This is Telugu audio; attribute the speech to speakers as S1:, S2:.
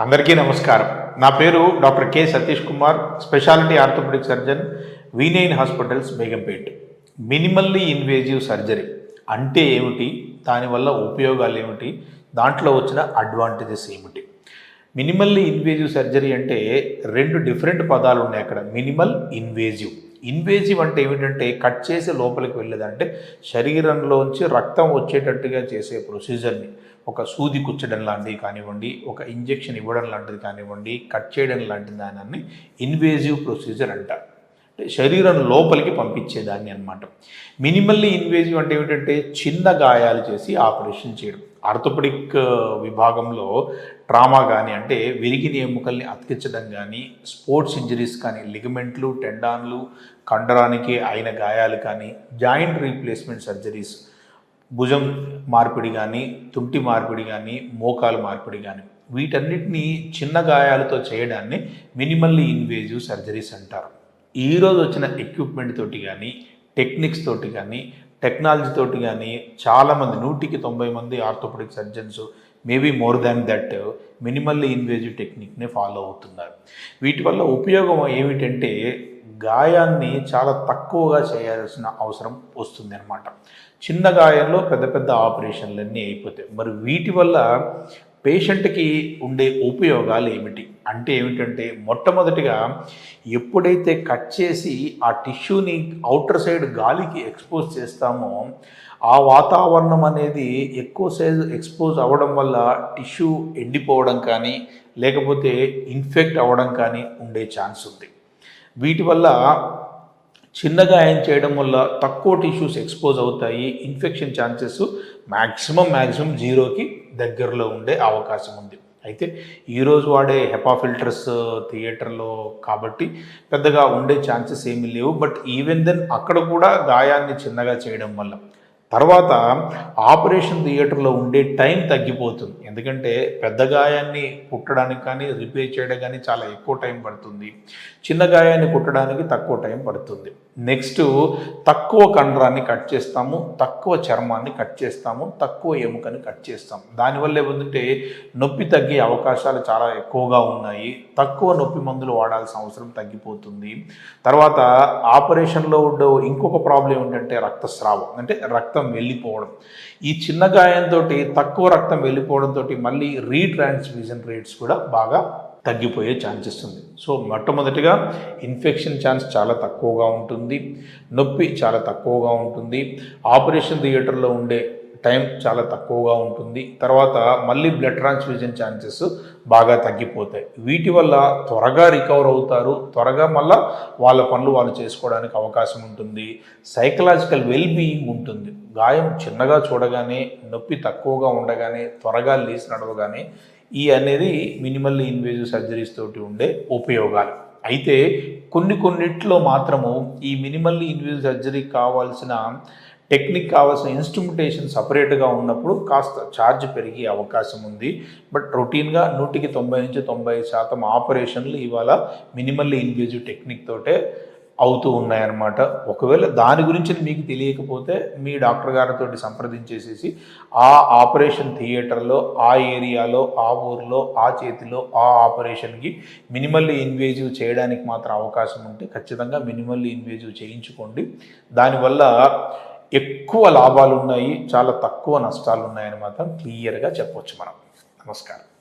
S1: అందరికీ నమస్కారం. నా పేరు doctor K Satish Kumar speciality orthopaedic surgeon V9 hospitals Begumpet. Minimally invasive surgery అంటే ఏమిటి? దానివల్ల ఉపయోగాలు ఏమిటి? దాంట్లో వచ్చిన అడ్వాంటేజెస్ ఏమిటి? మినిమల్లీ ఇన్వేజివ్ సర్జరీ అంటే రెండు డిఫరెంట్ పదాలు ఉన్నాయి అక్కడ. Minimal invasive. ఇన్వేజివ్ అంటే ఏమిటంటే కట్ చేసి లోపలికి వెళ్ళేదంటే శరీరంలోంచి రక్తం వచ్చేటట్టుగా చేసే ప్రొసీజర్ని ఒక సూది కుచ్చడం లాంటిది కానివ్వండి ఒక ఇంజెక్షన్ ఇవ్వడం లాంటిది కానివ్వండి కట్ చేయడం లాంటి దానాన్ని ఇన్వేజివ్ ప్రొసీజర్ అంటారు అంటే శరీరం లోపలికి పంపించేదాన్ని అనమాట మినిమల్లీ ఇన్వేజివ్ అంటే ఏమిటంటే చిన్న గాయాలు చేసి ఆపరేషన్ చేయడం. ఆర్థోపెడిక్ విభాగంలో ట్రామా కానీ అంటే విరిగిన ఎముకల్ని అతికించడం కానీ స్పోర్ట్స్ ఇంజరీస్ కానీ లిగమెంట్లు టెండాన్లు కండరానికి అయిన గాయాలు కానీ జాయింట్ రీప్లేస్మెంట్ సర్జరీస్ భుజం మార్పిడి కానీ తుంటి మార్పిడి కానీ మోకాలు మార్పిడి కానీ వీటన్నిటినీ చిన్న గాయాలతో చేయడాన్ని మినిమల్లీ ఇన్వేజివ్ సర్జరీస్ అంటారు. ఈరోజు వచ్చిన ఎక్విప్మెంట్ తోటి కానీ టెక్నిక్స్ తోటి కానీ టెక్నాలజీ తోటి కానీ చాలామంది నూటికి తొంభై మంది orthopaedic surgeons maybe more than that minimally invasive టెక్నిక్ని follow అవుతున్నారు. వీటి వల్ల ఉపయోగం ఏమిటంటే గాయాన్ని చాలా తక్కువగా చేయాల్సిన అవసరం వస్తుంది అనమాట చిన్న గాయంలో పెద్ద పెద్ద ఆపరేషన్లన్నీ అయిపోతాయి. మరి వీటి వల్ల పేషెంట్కి ఉండే ఉపయోగాలు ఏమిటి? అంటే ఏమిటంటే మొట్టమొదటిగా ఎప్పుడైతే కట్ చేసి ఆ టిష్యూని అవుటర్ సైడ్ గాలికి ఎక్స్పోజ్ చేస్తామో ఆ వాతావరణం అనేది ఎక్కువ సైజు ఎక్స్పోజ్ అవ్వడం వల్ల టిష్యూ ఎండిపోవడం కానీ లేకపోతే ఇన్ఫెక్ట్ అవ్వడం కానీ ఉండే ఛాన్స్ ఉంది. వీటి వల్ల చిన్న గాయం చేయడం వల్ల తక్కువ టిష్యూస్ ఎక్స్పోజ్ అవుతాయి ఇన్ఫెక్షన్ ఛాన్సెస్ మ్యాక్సిమం మ్యాక్సిమం జీరోకి దగ్గరలో ఉండే అవకాశం ఉంది. అయితే ఈరోజు వాడే హెపా ఫిల్టర్స్ థియేటర్లో కాబట్టి పెద్దగా ఉండే ఛాన్సెస్ ఏమీ లేవు. బట్ ఈవెన్ దెన్ అక్కడ కూడా గాయాన్ని చిన్నగా చేయడం వల్ల. తర్వాత ఆపరేషన్ థియేటర్లో ఉండే టైం తగ్గిపోతుంది. ఎందుకంటే పెద్ద గాయాన్ని కుట్టడానికి కానీ రిపేర్ చేయడం కానీ చాలా ఎక్కువ టైం పడుతుంది. చిన్న గాయాన్ని కుట్టడానికి తక్కువ టైం పడుతుంది. నెక్స్ట్ తక్కువ కండరాన్ని కట్ చేస్తాము తక్కువ చర్మాన్ని కట్ చేస్తాము తక్కువ ఎముకని కట్ చేస్తాం దానివల్ల ఏముందంటే నొప్పి తగ్గే అవకాశాలు చాలా ఎక్కువగా ఉన్నాయి. తక్కువ నొప్పి మందులు వాడాల్సిన అవసరం తగ్గిపోతుంది. తర్వాత ఆపరేషన్లో ఉండే ఇంకొక ప్రాబ్లం ఏంటంటే రక్తస్రావం అంటే రక్తం వెళ్ళిపోవడం. ఈ చిన్న గాయంతో తక్కువ రక్తం వెళ్ళిపోవడంతో మళ్ళీ రీట్రాన్స్ఫ్యూజన్ రేట్స్ కూడా బాగా తగ్గిపోయే ఛాన్సెస్ ఉంది. సో మొట్టమొదటిగా ఇన్ఫెక్షన్ ఛాన్స్ చాలా తక్కువగా ఉంటుంది. నొప్పి చాలా తక్కువగా ఉంటుంది. ఆపరేషన్ థియేటర్లో ఉండే టైం చాలా తక్కువగా ఉంటుంది. తర్వాత మళ్ళీ బ్లడ్ ట్రాన్స్ఫ్యూజన్ ఛాన్సెస్ బాగా తగ్గిపోతాయి. వీటి వల్ల త్వరగా రికవర్ అవుతారు. త్వరగా మళ్ళీ వాళ్ళ పనులు వాళ్ళు చేసుకోవడానికి అవకాశం ఉంటుంది. సైకలాజికల్ వెల్బీయింగ్ ఉంటుంది. గాయం చిన్నగా చూడగానే నొప్పి తక్కువగా ఉండగానే త్వరగా లేచి నడవగానే ఈ అనేది మినిమల్ ఇన్వేజివ్ సర్జరీస్ తోటి ఉండే ఉపయోగాలు. అయితే కొన్ని కొన్నిట్లో మాత్రము ఈ మినిమల్లీ ఇన్వేజివ్ సర్జరీ కావాల్సిన టెక్నిక్ కావాల్సిన ఇన్స్ట్రుమెంటేషన్ సపరేట్గా ఉన్నప్పుడు కాస్త ఛార్జ్ పెరిగే అవకాశం ఉంది. బట్ రొటీన్గా నూటికి తొంభై నుంచి తొంభై శాతం ఆపరేషన్లు ఇవాళ మినిమల్లీ ఇన్వేజివ్ టెక్నిక్ తోటే అవుతూ ఉన్నాయన్నమాట. ఒకవేళ దాని గురించి మీకు తెలియకపోతే మీ డాక్టర్ గారితో సంప్రదించేసేసి ఆ ఆపరేషన్ థియేటర్లో ఆ ఏరియాలో ఆ ఊరిలో ఆ చేతిలో ఆ ఆపరేషన్కి మినిమల్లీ ఇన్వేజివ్ చేయడానికి మాత్రం అవకాశం ఉంటే ఖచ్చితంగా మినిమల్లీ ఇన్వేజివ్ చేయించుకోండి. దానివల్ల ఎక్కువ లాభాలు ఉన్నాయి చాలా తక్కువ నష్టాలు ఉన్నాయని మాత్రం క్లియర్గా చెప్పొచ్చు మనం. నమస్కారం.